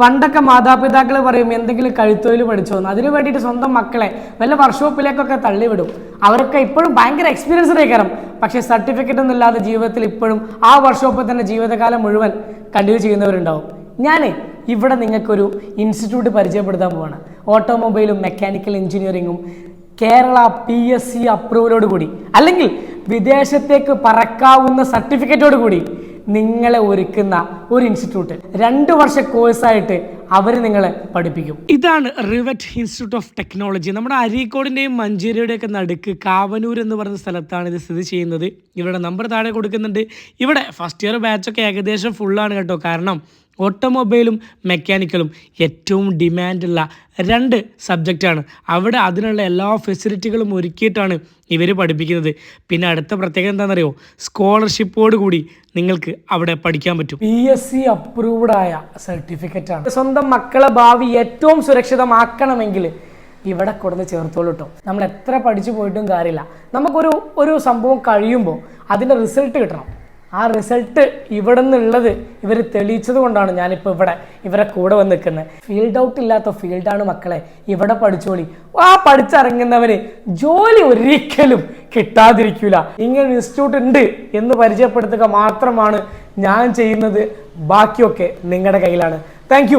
പണ്ടൊക്കെ മാതാപിതാക്കൾ പറയും എന്തെങ്കിലും കഴുത്തൊഴിൽ പഠിച്ചോന്ന്. അതിനു വേണ്ടിയിട്ട് സ്വന്തം മക്കളെ വല്ല വർക്ക്ഷോപ്പിലേക്കൊക്കെ തള്ളിവിടും. അവരൊക്കെ ഇപ്പോഴും ഭയങ്കര എക്സ്പീരിയൻസ് കയറും പക്ഷേ സർട്ടിഫിക്കറ്റ് ഒന്നും ഇല്ലാതെ ജീവിതത്തിൽ ഇപ്പോഴും ആ വർക്ക്ഷോപ്പിൽ തന്നെ ജീവിതകാലം മുഴുവൻ കണ്ടിന്യൂ ചെയ്യുന്നവരുണ്ടാവും. ഞാൻ ഇവിടെ നിങ്ങൾക്കൊരു ഇൻസ്റ്റിറ്റ്യൂട്ട് പരിചയപ്പെടുത്താൻ പോവാണ്. ഓട്ടോമൊബൈലും മെക്കാനിക്കൽ എഞ്ചിനീയറിങ്ങും കേരള പി എസ് സി അപ്രൂവലോട് കൂടി. അല്ലെങ്കിൽ വിദേശത്തേക്ക് പറക്കാവുന്ന സർട്ടിഫിക്കറ്റോട് കൂടി നിങ്ങളെ ഒരുക്കുന്ന ഒരു ഇൻസ്റ്റിറ്റ്യൂട്ട് രണ്ട് വർഷ കോഴ്സായിട്ട് അവർ നിങ്ങളെ പഠിപ്പിക്കും. ഇതാണ് റിവറ്റ് ഇൻസ്റ്റിറ്റ്യൂട്ട് ഓഫ് ടെക്നോളജി. നമ്മുടെ അരീക്കോടിന്റെയും മഞ്ചേരിയുടെയും ഒക്കെ നടുക്ക് കാവനൂർ എന്ന് പറയുന്ന സ്ഥലത്താണ് ഇത് സ്ഥിതി ചെയ്യുന്നത്. ഇവരുടെ നമ്പർ താഴെ കൊടുക്കുന്നുണ്ട്. ഇവിടെ ഫസ്റ്റ് ഇയർ ബാച്ചൊക്കെ ഏകദേശം ഫുള്ളാണ് കേട്ടോ. കാരണം ഓട്ടോമൊബൈലും മെക്കാനിക്കലും ഏറ്റവും ഡിമാൻഡുള്ള രണ്ട് സബ്ജക്റ്റാണ്. അവിടെ അതിനുള്ള എല്ലാ ഫെസിലിറ്റികളും ഒരുക്കിയിട്ടാണ് ഇവർ പഠിപ്പിക്കുന്നത്. പിന്നെ അടുത്ത പ്രത്യേകത എന്താണെന്നറിയോ? സ്കോളർഷിപ്പോട് കൂടി നിങ്ങൾക്ക് അവിടെ പഠിക്കാൻ പറ്റും. പി എസ് സി അപ്രൂവ്ഡ് ആയ സർട്ടിഫിക്കറ്റ് ആണ്. സ്വന്തം മക്കളെ ഭാവി ഏറ്റവും സുരക്ഷിതമാക്കണമെങ്കിൽ ഇവിടെ കൊടുന്ന് ചേർത്തോളൂ കേട്ടോ നമ്മൾ എത്ര പഠിച്ചു പോയിട്ടും കാര്യമില്ല. നമുക്കൊരു ഒരു സംഭവം കഴിയുമ്പോൾ അതിന്റെ റിസൾട്ട് കിട്ടണം. ആ റിസൾട്ട് ഇവിടെ നിന്നുള്ളത് ഇവർ തെളിയിച്ചത് കൊണ്ടാണ് ഞാനിപ്പോൾ ഇവിടെ ഇവരെ കൂടെ വന്ന് നിൽക്കുന്നത് ഫീൽഡ് ഔട്ട് ഇല്ലാത്ത ഫീൽഡാണ് മക്കളെ. ഇവിടെ പഠിച്ചോളി. ആ പഠിച്ചിറങ്ങുന്നവര് ജോലി ഒരിക്കലും കിട്ടാതിരിക്കൂല. ഇങ്ങനെ ഇൻസ്റ്റിറ്റ്യൂട്ട് ഉണ്ട് എന്ന് പരിചയപ്പെടുത്തുക മാത്രമാണ് ഞാൻ ചെയ്യുന്നത്. ബാക്കിയൊക്കെ നിങ്ങളുടെ കയ്യിലാണ്. താങ്ക്